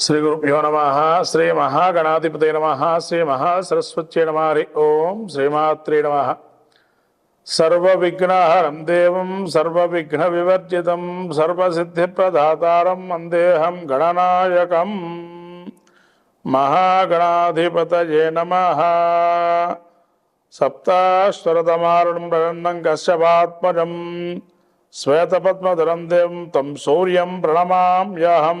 శ్రీ గురుభ్యో నమ శ్రీ మహాగణాధిపతి నమ శ్రీ మహాసరస్వత్యై నమ హరి ఓం శ్రీమాత్రే నమ. సర్వవిఘ్నహరం దేవం సర్వవిఘ్న వివర్జితం సర్వసిద్ధిప్రదాతారం వందేహం గణనాయకం. మహాగణాధిపతయే నమ. సప్తాశ్వరతమారుణం ప్రగన్నం కశ్యపాత్మజం శ్వేతపద్మధరం దేవం తం సూర్యం ప్రణమామ్యహం.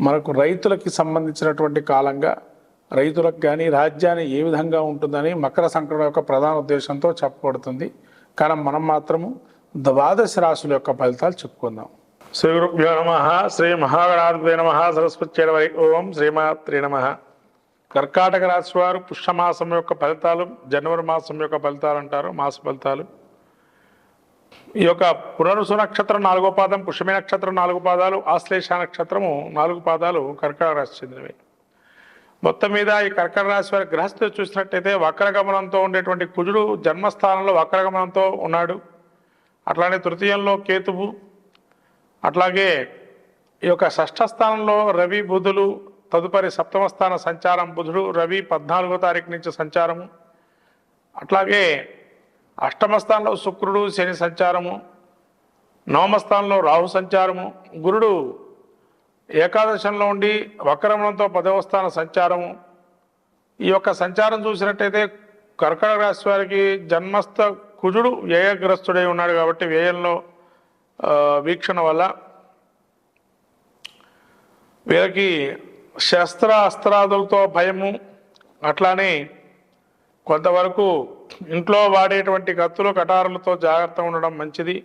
మనకు రైతులకి సంబంధించినటువంటి కాలంగా రైతులకు కానీ రాజ్యాన్ని ఏ విధంగా ఉంటుందని మకర సంక్రమణ యొక్క ప్రధాన ఉద్దేశంతో చెప్పబడుతుంది. కానీ మనం మాత్రము ద్వాదశ రాశుల యొక్క ఫలితాలు చెప్పుకుందాం. శ్రీ గురుభ్యో నమ. శ్రీ మహాగణాధిపతి నమ. సరస్వతి వరి ఓం. శ్రీమాత్రి నమ. కర్కాటక రాశి వారు పుష్యమాసం యొక్క ఫలితాలు జనవరి మాసం యొక్క ఫలితాలు అంటారు. మాస ఫలితాలు. ఈ యొక్క పునరుసు నక్షత్రం నాలుగో పాదం పుష్యమి నక్షత్రం నాలుగు పాదాలు ఆశ్లేష నక్షత్రము నాలుగు పాదాలు కర్కట రాశి చెందినవి. మొత్తం మీద ఈ కర్కట రాశి వారి గ్రహస్థితి చూసినట్టయితే వక్రగమనంతో ఉండేటువంటి కుజుడు జన్మస్థానంలో వక్రగమనంతో ఉన్నాడు. అట్లానే తృతీయంలో కేతువు అట్లాగే ఈ యొక్క షష్ఠ స్థానంలో రవి బుధులు తదుపరి సప్తమ స్థాన సంచారం బుధుడు రవి పద్నాలుగో తారీఖు నుంచి సంచారము. అట్లాగే అష్టమ స్థానంలో శుక్రుడు శని సంచారము నవమ స్థానంలో రాహు సంచారము గురుడు ఏకాదశంలో ఉండి వక్రమణంతో పదవ స్థాన సంచారము. ఈ యొక్క సంచారం చూసినట్టయితే కర్కటక రాశి వారికి జన్మస్థ కుజుడు వ్యయగ్రస్తుడై ఉన్నాడు కాబట్టి వ్యయంలో వీక్షణ వల్ల వీళ్ళకి శస్త్ర అస్త్రాదులతో భయము అట్లానే కొంతవరకు ఇంట్లో వాడేటువంటి కత్తులు కటారులతో జాగ్రత్త ఉండడం మంచిది.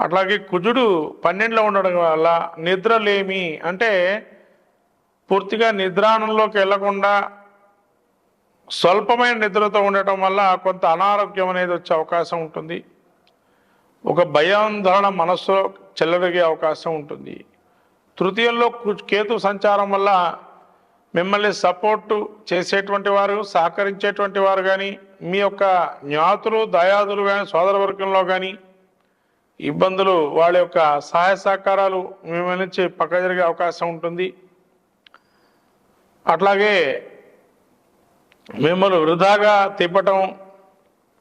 అట్లాగే కుజుడు పన్నెండులో ఉండడం వల్ల నిద్రలేమి అంటే పూర్తిగా నిద్రాణంలోకి వెళ్ళకుండా స్వల్పమైన నిద్రతో ఉండటం వల్ల కొంత అనారోగ్యం అనేది వచ్చే అవకాశం ఉంటుంది. ఒక భయాందోళన మనస్సులో చెల్లరిగే అవకాశం ఉంటుంది. తృతీయంలో కు- కేతు సంచారం వల్ల మిమ్మల్ని సపోర్టు చేసేటువంటి వారు సహకరించేటువంటి వారు కానీ మీ యొక్క జ్ఞాతులు దయాదులు కానీ సోదర వర్గంలో కానీ ఇబ్బందులు వాళ్ళ యొక్క సహాయ సహకారాలు మిమ్మల్ని నుంచి పక్క జరిగే అవకాశం ఉంటుంది. అట్లాగే మిమ్మల్ని వృధాగా తిప్పటం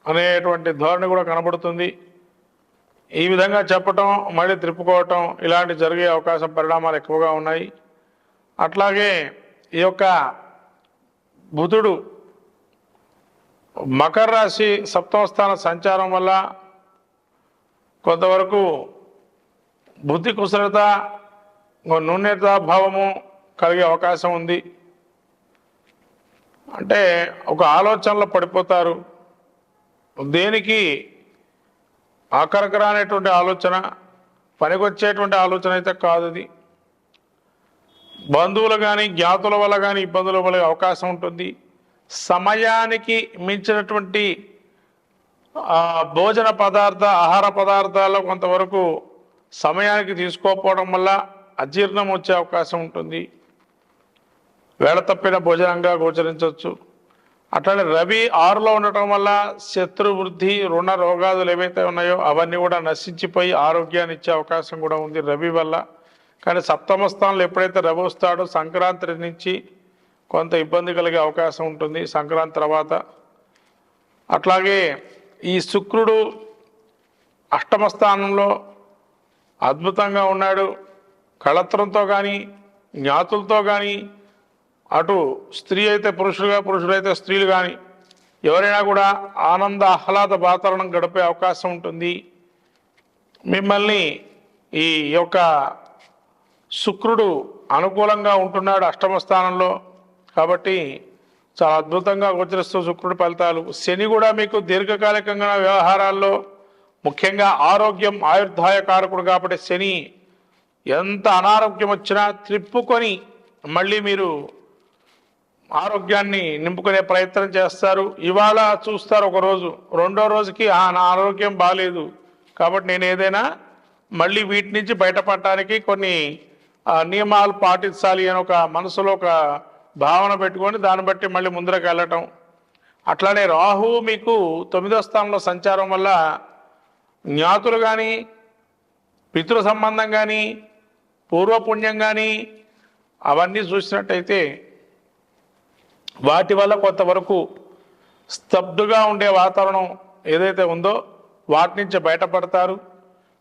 అనేటువంటి ధోరణి కూడా కనబడుతుంది. ఈ విధంగా చెప్పటం మళ్ళీ త్రిప్పుకోవటం ఇలాంటి జరిగే అవకాశం పరిణామాలు ఎక్కువగా ఉన్నాయి. అట్లాగే ఈ యొక్క బుధుడు మకర రాశి సప్తమ స్థాన సంచారం వల్ల కొంతవరకు బుద్ధి కుశలత నూన్యత భావము కలిగే అవకాశం ఉంది. అంటే ఒక ఆలోచనలో పడిపోతారు. దేనికి ఆకరకరానేటువంటి ఆలోచన పనికొచ్చేటువంటి ఆలోచన అయితే కాదు అది బంధువులు కానీ జ్ఞాతుల వల్ల కానీ ఇబ్బందులు పడే అవకాశం ఉంటుంది. సమయానికి మించినటువంటి భోజన పదార్థ ఆహార పదార్థాల్లో కొంతవరకు సమయానికి తీసుకోకపోవడం వల్ల అజీర్ణం వచ్చే అవకాశం ఉంటుంది. వేళ తప్పిన భోజనంగా గోచరించవచ్చు. అట్లానే రవి ఆరులో ఉండటం వల్ల శత్రు వృద్ధి రుణ రోగాదులు ఏవైతే ఉన్నాయో అవన్నీ కూడా నశించిపోయి ఆరోగ్యాన్ని ఇచ్చే అవకాశం కూడా ఉంది రవి వల్ల. కానీ సప్తమ స్థానంలో ఎప్పుడైతే రవి వస్తాడో సంక్రాంతి నుంచి కొంత ఇబ్బంది కలిగే అవకాశం ఉంటుంది సంక్రాంతి తర్వాత. అట్లాగే ఈ శుక్రుడు అష్టమ స్థానంలో అద్భుతంగా ఉన్నాడు. కళత్రంతో కానీ జ్ఞాతులతో కానీ అటు స్త్రీ అయితే పురుషులుగా పురుషులైతే స్త్రీలు కానీ ఎవరైనా కూడా ఆనంద ఆహ్లాద వాతావరణం గడిపే అవకాశం ఉంటుంది. మిమ్మల్ని ఈ యొక్క శుక్రుడు అనుకూలంగా ఉంటున్నాడు అష్టమ స్థానంలో. కాబట్టి చాలా అద్భుతంగా గోచరిస్తూ శుక్రుడి ఫలితాలు. శని కూడా మీకు దీర్ఘకాలికంగా వ్యవహారాల్లో ముఖ్యంగా ఆరోగ్యం ఆయుర్దాయ కారకుడు కాబట్టి శని ఎంత అనారోగ్యం వచ్చినా త్రిప్పుకొని మళ్ళీ మీరు ఆరోగ్యాన్ని నింపుకునే ప్రయత్నం చేస్తారు. ఇవాళ చూస్తారు ఒకరోజు. రెండో రోజుకి "ఆ, నా ఆరోగ్యం బాగాలేదు కాబట్టి నేను ఏదైనా మళ్ళీ వీటి నుంచి బయటపడటానికి కొన్ని నియమాలు పాటించాలి అని ఒక మనసులో ఒక భావన పెట్టుకొని దాన్ని బట్టి మళ్ళీ ముందరకు వెళ్ళటం. అట్లానే రాహు మీకు తొమ్మిదో స్థానంలో సంచారం వల్ల జ్ఞాతులు కానీ పితృ సంబంధం కానీ పూర్వపుణ్యం కానీ అవన్నీ చూసినట్టయితే వాటి వల్ల కొంతవరకు స్తబ్దుగా ఉండే వాతావరణం ఏదైతే ఉందో వాటి నుంచి బయటపడతారు.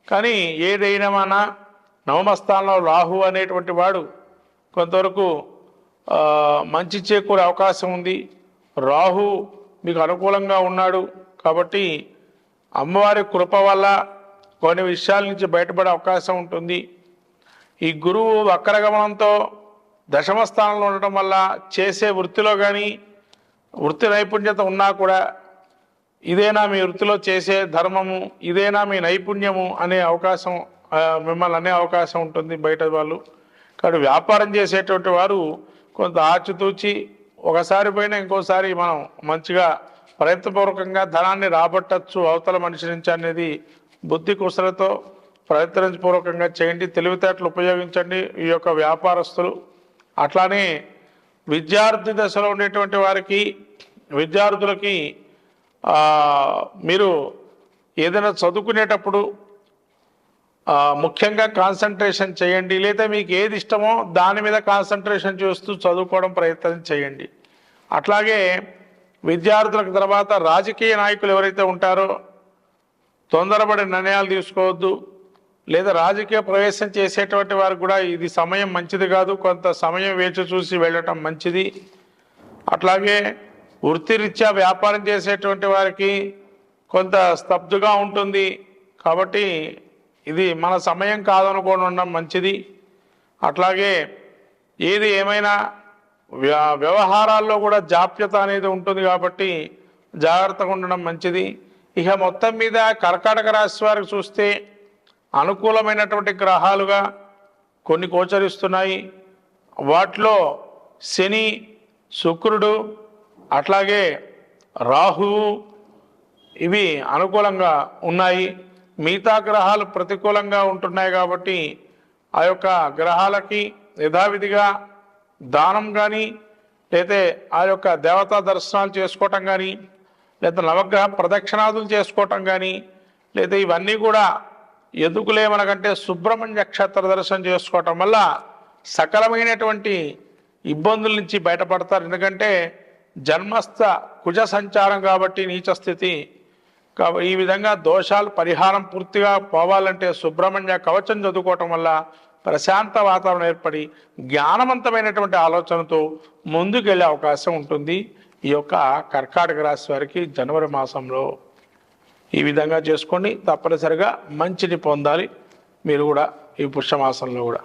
కానీ ఏదైనా నవమ స్థానంలో రాహు అనేటువంటి వాడు కొంతవరకు మంచి చేకూరే అవకాశం ఉంది. రాహు మీకు అనుకూలంగా ఉన్నాడు కాబట్టి అమ్మవారి కృప వల్ల కొన్ని విషయాల నుంచి బయటపడే అవకాశం ఉంటుంది. ఈ గురువు వక్రగమనంతో దశమ స్థానంలో ఉండటం వల్ల చేసే వృత్తిలో కానీ వృత్తి నైపుణ్యత ఉన్నా కూడా ఇదేనా మీ వృత్తిలో చేసే ధర్మము ఇదేనా మీ నైపుణ్యము అనే అవకాశం మిమ్మల్ని అనే అవకాశం ఉంటుంది బయట వాళ్ళు. కాబట్టి వ్యాపారం చేసేటువంటి వారు కొంత ఆచితూచి ఒకసారి పోయినా ఇంకోసారి మనం మంచిగా ప్రయత్నపూర్వకంగా ధనాన్ని రాబట్టచ్చు అవతల మనిషి నుంచి అనేది బుద్ధి కుసలతో ప్రయత్నపూర్వకంగా చేయండి. తెలివితేటలు ఉపయోగించండి ఈ యొక్క వ్యాపారస్తులు. అట్లానే విద్యార్థి దశలో ఉండేటువంటి వారికి విద్యార్థులకి మీరు ఏదైనా చదువుకునేటప్పుడు ముఖ్యంగా కాన్సన్ట్రేషన్ చేయండి. లేదా మీకు ఏది ఇష్టమో దాని మీద కాన్సన్ట్రేషన్ చేస్తూ చదువుకోవడం ప్రయత్నం చేయండి. అట్లాగే విద్యార్థులకు తర్వాత రాజకీయ నాయకులు ఎవరైతే ఉంటారో తొందరపడి నిర్ణయాలు తీసుకోవద్దు. లేదా రాజకీయ ప్రవేశం చేసేటువంటి వారికి కూడా ఇది సమయం మంచిది కాదు. కొంత సమయం వేచి చూసి వెళ్ళటం మంచిది. అట్లాగే వృత్తిరీత్యా వ్యాపారం చేసేటువంటి వారికి కొంత స్తబ్దుగా ఉంటుంది. కాబట్టి ఇది మన సమయం కాదనుకోని ఉండడం మంచిది. అట్లాగే ఏది ఏమైనా వ్య- వ్యవహారాల్లో కూడా జాప్యత అనేది ఉంటుంది కాబట్టి జాగ్రత్తగా ఉండడం మంచిది. ఇక మొత్తం మీద కర్కాటక రాశి వారికి చూస్తే అనుకూలమైనటువంటి గ్రహాలుగా కొన్ని గోచరిస్తున్నాయి. వాటిలో శని శుక్రుడు అట్లాగే రాహువు ఇవి అనుకూలంగా ఉన్నాయి. మిగతా గ్రహాలు ప్రతికూలంగా ఉంటున్నాయి కాబట్టి ఆ యొక్క గ్రహాలకి యథావిధిగా దానం కానీ లేతే ఆ యొక్క దేవతా దర్శనాలు చేసుకోవటం కానీ లేదా నవగ్రహ ప్రదక్షిణాదులు చేసుకోవటం కానీ లేదా ఇవన్నీ కూడా ఎదుకులేమనకంటే సుబ్రహ్మణ్య నక్షత్ర దర్శనం చేసుకోవటం వల్ల సకలమైనటువంటి ఇబ్బందుల నుంచి బయటపడతారు. ఎందుకంటే జన్మస్థ కుజ సంచారం కాబట్టి నీచ స్థితి ఈ విధంగా దోషాలు పరిహారం పూర్తిగా పోవాలంటే సుబ్రహ్మణ్య కవచం చదువుకోవటం వల్ల ప్రశాంత వాతావరణం ఏర్పడి జ్ఞానవంతమైనటువంటి ఆలోచనతో ముందుకెళ్ళే అవకాశం ఉంటుంది. ఈ యొక్క కర్కాటక రాశి వారికి జనవరి మాసంలో ఈ విధంగా చేసుకోండి. తప్పనిసరిగా మంచిని పొందాలి. మీరు కూడా ఈ పుష్యమాసంలో కూడా.